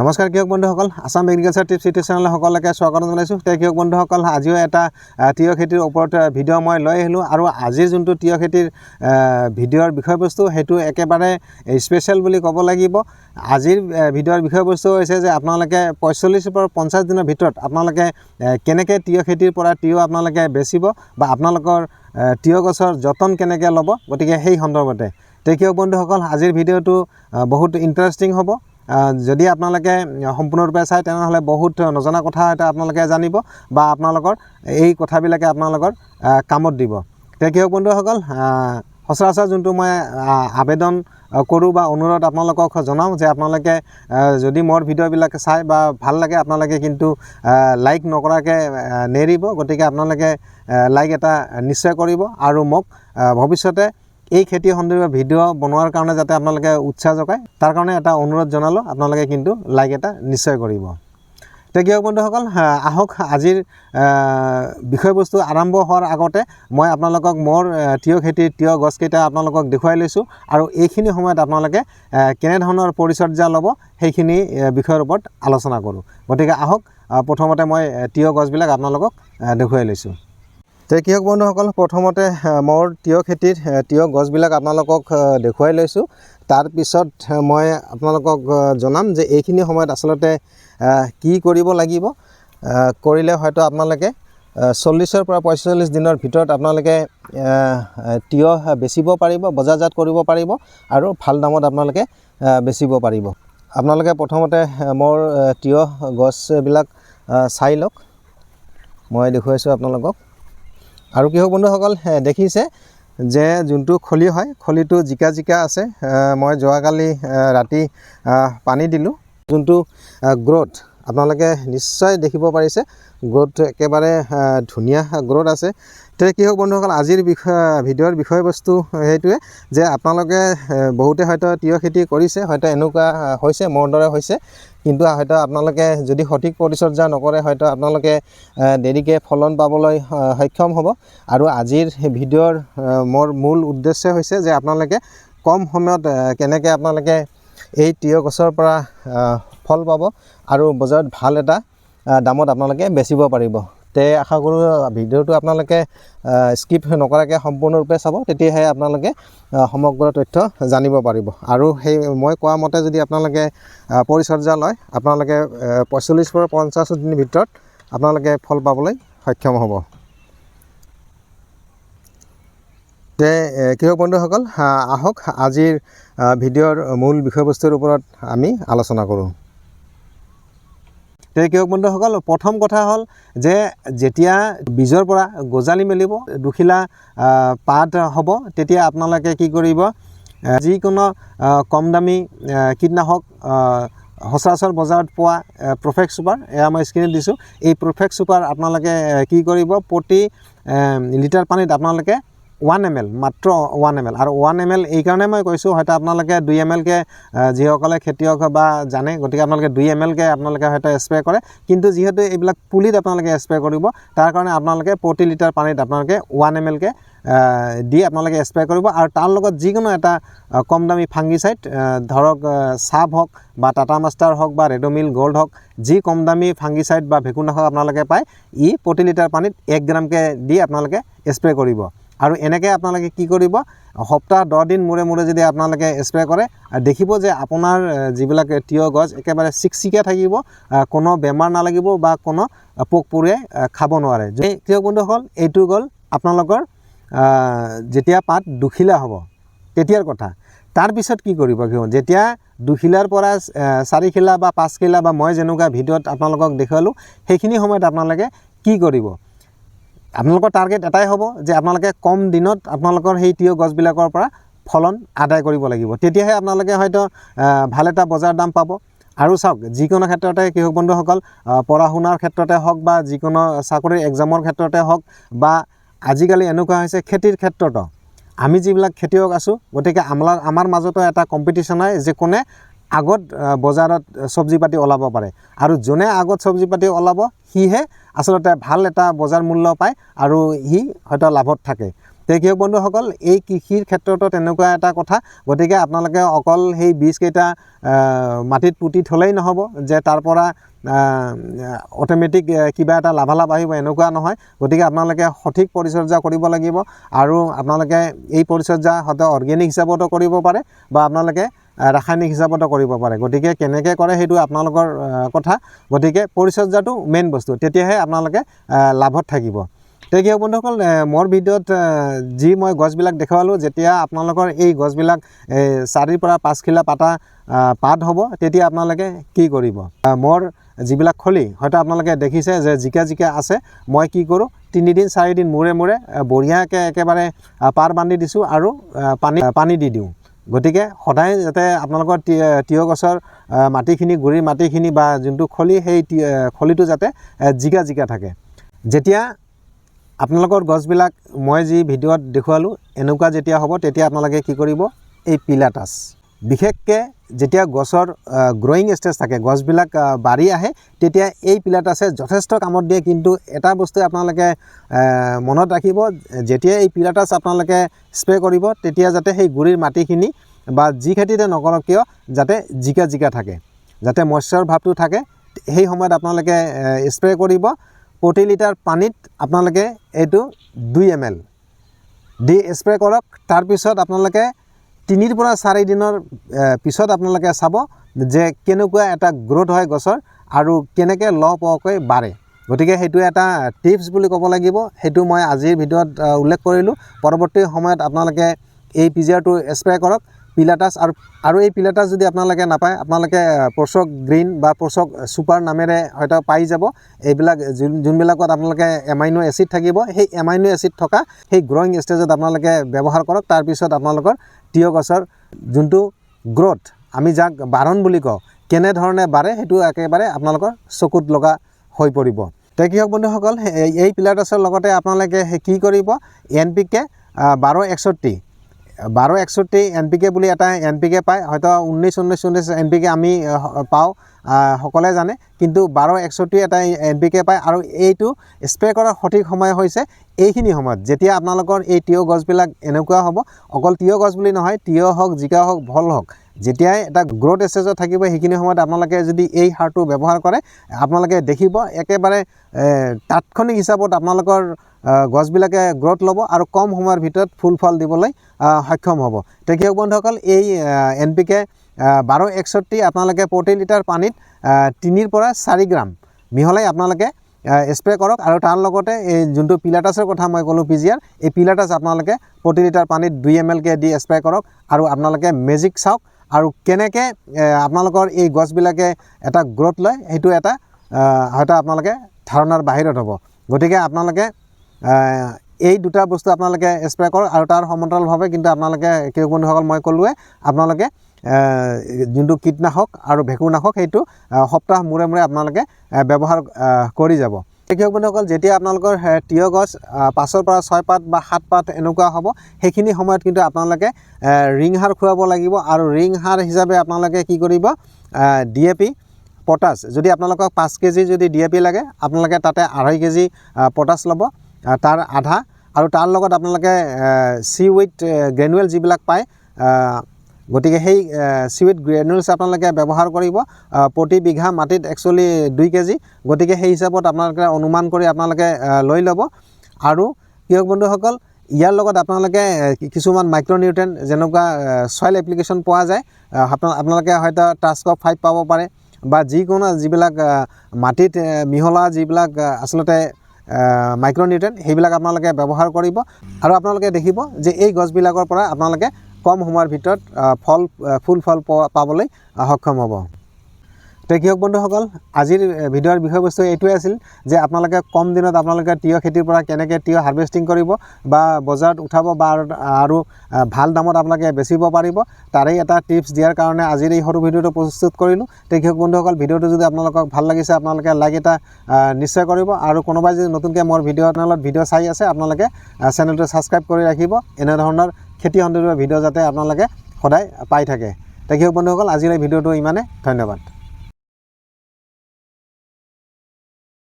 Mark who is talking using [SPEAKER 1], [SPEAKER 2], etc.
[SPEAKER 1] নমস্কাৰ কৃষক বন্ধুসকল? আছাম এগ্ৰিকালচাৰ টিপছ ইউটিউব চেনেলৰ সকলোকে স্বাগতম জনাইছোঁ। তে কৃষক বন্ধুসকল, আজিও এটা তিয়ঁহ খেতিৰ ওপৰত ভিডিঅ' মই লৈ আহিলোঁ আৰু আজিৰ যোনটো তিয়ঁহ খেতিৰ ভিডিঅ'ৰ বিষয়বস্তু, সেইটো একেবাৰে স্পেচিয়েল বুলি ক'ব লাগিব। আজিৰ ভিডিঅ'ৰ বিষয়বস্তু হৈছে যে আপোনালোকে পঁয়চল্লিছৰ পৰা পঞ্চাছ দিনৰ ভিতৰত আপোনালোকে কেনেকৈ তিয়ঁহ খেতিৰ পৰা তিয়ঁহ আপোনালোকে বেচিব বা আপোনালোকৰ তিয়ঁহ গছৰ যতন কেনেকৈ ল'ব, গতিকে সেই সন্দৰ্ভতে। তে কৃষক বন্ধুসকল, আজিৰ ভিডিঅ'টো বহুত ইণ্টাৰেষ্টিং হ'ব। যদি আপোনালোকে সম্পূৰ্ণৰূপে চায়, তেনেহ'লে বহুত নজনা কথা এটা আপোনালোকে জানিব বা আপোনালোকৰ এই কথাবিলাকে আপোনালোকৰ কামত দিব। তে কৃষক বন্ধুসকল সচৰাচৰ যোনটো মই আবেদন কৰোঁ বা অনুৰোধ আপোনালোকক জনাওঁ যে আপোনালোকে যদি মোৰ ভিডিঅ'বিলাক চাই বা ভালো লাগে আপোনালোকে কিন্তু লাইক নকৰাকৈ নেৰিব, গতিকে আপোনালোকে লাইক এটা নিশ্চয় কৰিব আৰু মোক ভৱিষ্যতে এই খেতি সন্দৰ্ভত ভিডিঅ' বনোৱাৰ কাৰণে যাতে আপোনালোকে উৎসাহ যোগায় তাৰ কাৰণে এটা অনুৰোধ জনালোঁ, আপোনালোকে কিন্তু লাইক এটা নিশ্চয় কৰিব। তে কৃষক বন্ধুসকল আহক, আজিৰ বিষয়বস্তু আৰম্ভ হোৱাৰ আগতে মই আপোনালোকক মোৰ তিয়ঁহ খেতিৰ তিয়ঁহ গছকেইটা আপোনালোকক দেখুৱাই লৈছোঁ আৰু এইখিনি সময়ত আপোনালোকে কেনেধৰণৰ পৰিচৰ্যা ল'ব সেইখিনি বিষয়ৰ ওপৰত আলোচনা কৰোঁ। গতিকে আহক প্ৰথমতে মই তিয়ঁহ গছবিলাক আপোনালোকক দেখুৱাই লৈছোঁ। তে কৃষক বন্ধুসকল প্ৰথমতে মোৰ তিয়ঁহ আহ, তিয়ঁহ গছবিলাক আপোনালোকক দেখুৱাই লৈছোঁ। তাৰপিছত মই আপোনালোকক জনাম যে এইখিনি সময়ত আচলতে কি কৰিব লাগিব। কৰিলে হয়তো আপোনালোকে চল্লিছৰ পৰা পঁয়চল্লিছ দিনৰ ভিতৰত আপোনালোকে তিয়ঁহ বেচিব পাৰিব বজাৰজাত কৰিব পাৰিব আৰু ভাল দামত আপোনালোকে বেচিব পাৰিব। আপোনালোকে প্ৰথমতে মোৰ তিয়ঁহ গছবিলাক চাই লওক। মই দেখুৱাইছোঁ আপোনালোকক। আৰু কৃষক বন্ধুসকল দেখিছে যে যোনটো খলি হয়, খলিটো জিকা জিকা আছে। মই যোৱাকালি ৰাতি পানী দিলোঁ। যোনটো গ্ৰ'থ, আপোনালোকে নিশ্চয় দেখিব পাৰিছে। গ্ৰ'থ একেবাৰে ধুনীয়া গ্ৰ'থ আছে। তে কৃষক বন্ধুসকল আজিৰ বিষয় ভিডিঅ'ৰ বিষয়বস্তু সেইটোৱে যে আপোনালোকে বহুতে হয়তো তিয়ঁহ খেতি কৰিছে হয়তো এনেকুৱা হৈছে মোৰ দৰে হৈছে কিন্তু হয়তো আপোনালোকে যদি সঠিক পৰিচৰ্যা নকৰে হয়তো আপোনালোকে দেৰিকৈ ফলন পাবলৈ সক্ষম হ'ব। আৰু আজিৰ ভিডিঅ'ৰ মোৰ মূল উদ্দেশ্য হৈছে যে আপোনালোকে কম সময়ত কেনেকৈ আপোনালোকে এই তিয়ঁহ গছৰ পৰা ফল পাব আৰু বজাৰত ভাল এটা দামত আপোনালোকে বেচিব পাৰিব। তে আশা কৰোঁ ভিডিঅ'টো আপোনালোকে স্কিপ নকৰাকৈ সম্পূৰ্ণৰূপে চাব তেতিয়াহে আপোনালোকে সমগ্ৰ তথ্য জানিব পাৰিব। আৰু সেই মই কোৱা মতে যদি আপোনালোকে পৰিচৰ্যা লয় আপোনালোকে পঁয়চল্লিছ পৰা পঞ্চাছ দিনৰ ভিতৰত আপোনালোকে ফল পাবলৈ সক্ষম হ'ব। তে কৃষক বন্ধুসকল আহ, আহক আজিৰ ভিডিঅ'ৰ মূল বিষয়বস্তুৰ ওপৰত আমি আলোচনা কৰোঁ। তে কৃষক বন্ধুসকল প্ৰথম কথা হ'ল যে যেতিয়া বীজৰ পৰা গজালি মেলিব দুখিলা পাত হ'ব তেতিয়া আপোনালোকে কি কৰিব যিকোনো কম দামী কীটনাশক সচৰাচৰ বজাৰত পোৱা প্ৰফেক্ট চুপাৰ এয়া মই স্ক্ৰীণত দিছোঁ। এই প্ৰফেক্ট চুপাৰ আপোনালোকে কি কৰিব প্ৰতি লিটাৰ পানীত আপোনালোকে ওৱান এম এল মাত্ৰ ওৱান এম এল আৰু ওৱান এম এল এইকাৰণে মই কৈছোঁ, হয়তো আপোনালোকে দুই এম এলকৈ যিসকলে খেতিয়ক বা জানে, গতিকে আপোনালোকে দুই এম এলকৈ আপোনালোকে হয়তো স্প্ৰে কৰে। কিন্তু যিহেতু এইবিলাক পুলিত আপোনালোকে স্প্ৰে কৰিব, তাৰ কাৰণে আপোনালোকে প্ৰতি লিটাৰ পানীত আপোনালোকে ওৱান এম এলকৈ দি আপোনালোকে স্প্ৰে কৰিব। আৰু তাৰ লগত যিকোনো এটা কম দামী ফাংগিচাইড ধৰক চাপ হওক বা টাটা মাষ্টাৰ হওক বা ৰেডমিল গ'ল্ড হওক, যি কম দামী ফাংগিচাইড বা ভেকুৰনাশক আপোনালোকে পায়, ই প্ৰতি লিটাৰ পানীত এক গ্ৰামকৈ দি আপোনালোকে স্প্ৰে কৰিব। আৰু এনেকৈ আপোনালোকে কি কৰিব, সপ্তাহ দহ দিন মূৰে মূৰে যদি আপোনালোকে স্প্ৰে কৰে দেখিব যে আপোনাৰ যিবিলাক তিয়ঁহ গছ একেবাৰে চিকচিকীয়া থাকিব কোনো বেমাৰ নালাগিব বা কোনো পোক পৰুৱাই খাব নোৱাৰে। যে কৃষক বন্ধুসকল, এইটো গ'ল আপোনালোকৰ যেতিয়া পাত দুখিলা হ'ব, তেতিয়াৰ কথা। তাৰপিছত কি কৰিব কৃষক যেতিয়া দুখিলাৰ পৰা চাৰিখিলা বা পাঁচখিলা বা মই যেনেকুৱা ভিডিঅ'ত আপোনালোকক দেখুৱালোঁ, সেইখিনি সময়ত আপোনালোকে কি কৰিব? আপোনালোকৰ টাৰ্গেট এটাই হ'ব যে আপোনালোকে কম দিনত আপোনালোকৰ সেই তিয়ঁহ গছবিলাকৰ পৰা ফলন আদায় কৰিব লাগিব। তেতিয়াহে আপোনালোকে হয়তো ভালো এটা বজাৰ দাম পাব। আৰু চাওক, যিকোনো ক্ষেত্ৰতে কৃষক বন্ধুসকল পঢ়া শুনাৰ ক্ষেত্ৰতে হওক বা যিকোনো চাকৰিৰ এক্সামৰ ক্ষেত্ৰতে হওক বা আজিকালি এনেকুৱা হৈছে খেতিৰ ক্ষেত্ৰতো, আমি যিবিলাক খেতিয়ক আছোঁ, গতিকে আমাৰ আমাৰ মাজতো এটা কম্পিটিশ্যন হয় যে কোনে আগত বজাৰত চব্জি পাতি ওলাব পাৰে। আৰু যোনে আগত চব্জি পাতি ওলাব, সিহে আচলতে ভালো এটা বজাৰ মূল্য পায় আৰু সি হয়তো লাভত থাকে। তে কৃষক বন্ধুসকল, এই কৃষিৰ ক্ষেত্ৰতো তেনেকুৱা এটা কথা, গতিকে আপোনালোকে অকল সেই বীজকেইটা মাটিত পুতি থ'লেই নহ'ব, যে তাৰ পৰা অট'মেটিক কিবা এটা লাভালাভ আহিব, এনেকুৱা নহয়। গতিকে আপোনালোকে সঠিক পৰিচৰ্যা কৰিব লাগিব আৰু আপোনালোকে এই পৰিচৰ্যা হয়তো অৰ্গেনিক হিচাপতো কৰিব পাৰে বা আপোনালোকে ৰাসায়নিক হিচাপতো কৰিব পাৰে। গতিকে কেনেকৈ কৰে সেইটো আপোনালোকৰ কথা। গতিকে পৰিচৰ্যাটো মেইন বস্তু। তেতিয়াহে আপোনালোকে লাভত থাকিব। তে কি হ'ব বন্ধুসকল মোৰ ভিডিঅ'ত যি মই গছবিলাক দেখুৱালোঁ, যেতিয়া আপোনালোকৰ এই গছবিলাক চাৰিৰ পৰা পাঁচখিলা পাতা পাত হ'ব, তেতিয়া আপোনালোকে কি কৰিব? মোৰ যিবিলাক খলি, হয়তো আপোনালোকে দেখিছে যে জিকা জিকা আছে। মই কি কৰোঁ, তিনিদিন, চাৰিদিন মূৰে মূৰে বঢ়িয়াকৈ একেবাৰে পাৰ বান্ধি দিছোঁ আৰু পানী পানী দি দিওঁ। গতিকে সদায় যাতে আপোনালোকৰ তিয়ঁহ গছৰ মাটিখিনি গুৰিৰ মাটিখিনি বা যোনটো খলি সেই খলিটো যাতে জিকা জিকা থাকে। যেতিয়া আপোনালোকৰ গছবিলাক মই যি ভিডিঅ'ত দেখুৱালোঁ এনেকুৱা যেতিয়া হ'ব তেতিয়া আপোনালোকে কি কৰিব? এই পিলা টাচ বিশেষকৈ যেতিয়া গছৰ গ্ৰয়িং ষ্টেজ থাকে, গছবিলাক বাঢ়ি আহে, তেতিয়া এই পিলা টাচে যথেষ্ট কামত দিয়ে। কিন্তু এটা বস্তু আপোনালোকে মনত ৰাখিব যেতিয়া এই পিলা টাচ আপোনালোকে স্প্ৰে কৰিব, তেতিয়া যাতে সেই গুৰিৰ মাটিখিনি বা যি খেতিতে নকৰক কিয়, যাতে জিকা জিকা থাকে, যাতে মইশ্চাৰ ভাৱটো থাকে, সেই সময়ত আপোনালোকে স্প্ৰে কৰিব। প্ৰতি লিটাৰ পানীত আপোনালোকে এইটো দুই এম এল দি স্প্ৰে কৰক। তাৰপিছত আপোনালোকে তিনিৰ পৰা চাৰি দিনৰ এ, পিছত আপোনালোকে চাব যে কেনেকুৱা এটা গ্ৰ'থ হয় গছৰ আৰু কেনেকৈ লহপহকৈ বাঢ়ে। গতিকে সেইটো এটা টিপছ বুলি ক'ব লাগিব। সেইটো মই আজিৰ ভিডিঅ'ত উল্লেখ কৰিলোঁ। পৰৱৰ্তী সময়ত আপোনালোকে এই পিজিআৰটো স্প্ৰে কৰক। পিলাটাছ আৰু আৰু এই পিলাটাছ যদি আপোনালোকে নাপায়, আপোনালোকে পচক গ্ৰীণ বা পচক ছুপাৰ নামেৰে হয়তো পাই যাব। এইবিলাক, যোন যোনবিলাকত আপোনালোকে এমাইনো এচিড থাকিব, সেই এমাইনো এচিড থকা সেই গ্ৰয়িং ষ্টেজত আপোনালোকে ব্যৱহাৰ কৰক। তাৰপিছত আপোনালোকৰ তিয়ঁহ গছৰ যোনটো গ্ৰ'থ আমি যাক বাঢ়ন বুলি কওঁ, কেনেধৰণে বাঢ়ে সেইটো একেবাৰে আপোনালোকৰ চকুত লগা হৈ পৰিব। তে কৃষক বন্ধুসকল এই- এই পিলাটাছৰ লগতে আপোনালোকে কি কৰিব এন পি কে বাৰ একষষ্ঠি। বাৰ একষষ্ঠি এন পি কে বুলি এটা এন পি কে পায়। হয়তো ঊনৈছ ঊনৈছ ঊনৈছ এন পি কে আমি পাওঁ সকলোৱে জানে। কিন্তু বাৰ একষষ্ঠি এটা এন পি কে পায় আৰু এইটো স্প্ৰে কৰাৰ সঠিক সময় হৈছে এইখিনি সময়ত। যেতিয়া আপোনালোকৰ এই তিয়ঁহ গছবিলাক এনেকুৱা হ'ব, অকল তিয়ঁহ গছ বুলি নহয়, তিয়ঁহ হওক, জিকা হওক, ভল হওক, যেতিয়াই এটা গ্ৰ'থ ষ্টেজত থাকিব, সেইখিনি সময়ত আপোনালোকে যদি এই সাৰটো ব্যৱহাৰ কৰে, আপোনালোকে দেখিব একেবাৰে তাৎক্ষণিক হিচাপত আপোনালোকৰ গছবিলাকে গ্ৰ'থ ল'ব আৰু কম সময়ৰ ভিতৰত ফুল ফল দিবলৈ সক্ষম হ'ব। কৃষক বন্ধুসকল, এই এন পি কে বাৰ একষষ্ঠি আপোনালোকে প্ৰতি লিটাৰ পানীত তিনিৰ পৰা চাৰি গ্ৰাম মিহলাই আপোনালোকে স্প্ৰে কৰক আৰু তাৰ লগতে এই যোনটো পিলাটাছৰ কথা মই ক'লোঁ পি জি আৰ এই পিলাটাছ আপোনালোকে প্ৰতি লিটাৰ পানীত দুই এম এলকৈ দি স্প্ৰে কৰক আৰু আপোনালোকে মেজিক চাওক আৰু কেনেকৈ আপোনালোকৰ এই গছবিলাকে এটা গ্ৰ'থ লয়, সেইটো এটা হয়তো আপোনালোকে ধাৰণাৰ বাহিৰত হ'ব। গতিকে আপোনালোকে এই দুটা বস্তু আপোনালোকে স্প্ৰে কৰক আৰু তাৰ সমান্তৰালভাৱে কিন্তু আপোনালোকে কৃষক বন্ধুসকল মই ক'লোৱে, আপোনালোকে যোনটো কীটনাশক আৰু ভেঁকুৰনাশক সেইটো সপ্তাহ মূৰে মূৰে আপোনালোকে ব্যৱহাৰ কৰি যাব। কৃষক বন্ধুসকল যেতিয়া আপোনালোকৰ তিয়ঁহ গছ পাঁচৰ পৰা ছয় পাত বা সাত পাত এনেকুৱা হ'ব সেইখিনি সময়ত কিন্তু আপোনালোকে ৰিং সাৰ খুৱাব লাগিব আৰু ৰিং সাৰ হিচাপে আপোনালোকে কি কৰিব ডি এ পি পটাছ যদি আপোনালোকক পাঁচ কেজি যদি ডি এ পি লাগে আপোনালোকে তাতে আঢ়ৈ কেজি পটাছ ল'ব তাৰ আধা আৰু তাৰ লগত আপোনালোকে চি উইথ গ্ৰেনুৱেল যিবিলাক পায় গতিকে সেই চি উইথ গ্ৰেনুৱেলছ আপোনালোকে ব্যৱহাৰ কৰিব প্ৰতি বিঘা মাটিত একচুৱেলি দুই কেজি। গতিকে সেই হিচাপত আপোনালোকে অনুমান কৰি আপোনালোকে লৈ ল'ব। আৰু কৃষক বন্ধুসকল ইয়াৰ লগত আপোনালোকে কিছুমান মাইক্ৰ'নিউট্ৰেণ্ট যেনেকুৱা চইল এপ্লিকেশ্যন পোৱা যায়। আহ, আপোনা- আপোনালোকে হয়তো টাস্কপ ফাইভ পাব পাৰে। বা যিকোনো যিবিলাক মাটিত আহ, মিহলা যিবিলাক আচলতে মাইক্ৰ'নিউট্ৰেণ্ট সেইবিলাক আপোনালোকে ব্যৱহাৰ কৰিব। আৰু আপোনালোকে দেখিব যে এই গছবিলাকৰ পৰা আপোনালোকে কম সময়ৰ ভিতৰত ফল ফুল ফল পাবলৈ সক্ষম হ'ব। তে কৃষক বন্ধুসকল, আজিৰ ভিডিঅ'ৰ বিষয়বস্তু এইটোৱে আছিল যে আপোনালোকে কম দিনত আপোনালোকে তিয়ঁহ খেতিৰ পৰা কেনেকৈ তিয়ঁহ হাৰ্ভেষ্টিং কৰিব বা বজাৰত উঠাব বা আৰু- ভালো দামত আপোনালোকে বেচিব পাৰিব, তাৰেই এটা টিপছ দিয়াৰ কাৰণে আজিৰ এই সৰু ভিডিঅ'টো প্ৰস্তুত কৰিলোঁ। তে কৃষক বন্ধুসকল, ভিডিঅ'টো যদি আপোনালোকক ভালো লাগিছে, আপোনালোকে লাইক এটা নিশ্চয় কৰিব আৰু কোনোবাই যদি নতুনকৈ মোৰ ভিডিঅ' চেনেলত ভিডিঅ' চাই আছে, আপোনালোকে চেনেলটো ছাবস্ক্ৰাইব কৰি ৰাখিব। এনেধৰণৰ খেতি সন্দৰ্ভীয় ভিডিঅ' যাতে আপোনালোকে সদায় পাই থাকে। তে কৃষক বন্ধুসকল, আজিৰ এই ভিডিঅ'টো ইমানে ধন্যবাদ।